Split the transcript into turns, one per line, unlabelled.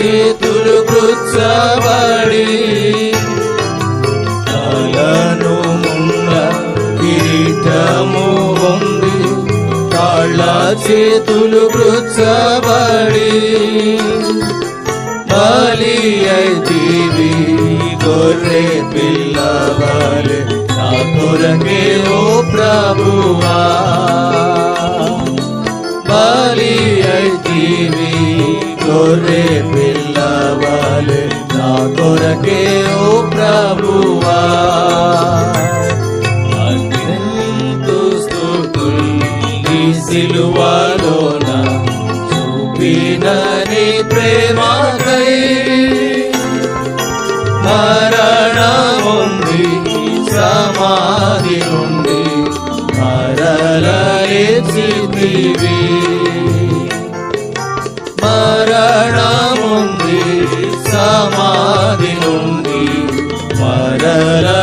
చేతులు కృత్సబడి తలను ముండ కీటము ఉంది కాళ్ళ చేతులు కృత్సబడి బలి అయితివి గొర్రె పిల్లవాలే నా కొరకే ఓ ప్రభువా. ಬಲಿ ಐತಿವಿ ಕೊರೆ ಬೇ కొరకే ఓ ప్రభువా. అత్యంతు స్తుతుల్ సిలువలోన చూపినని ప్రేమకై. మరణముంది సమాధి నుండి మరలేచితివి మరణముంది la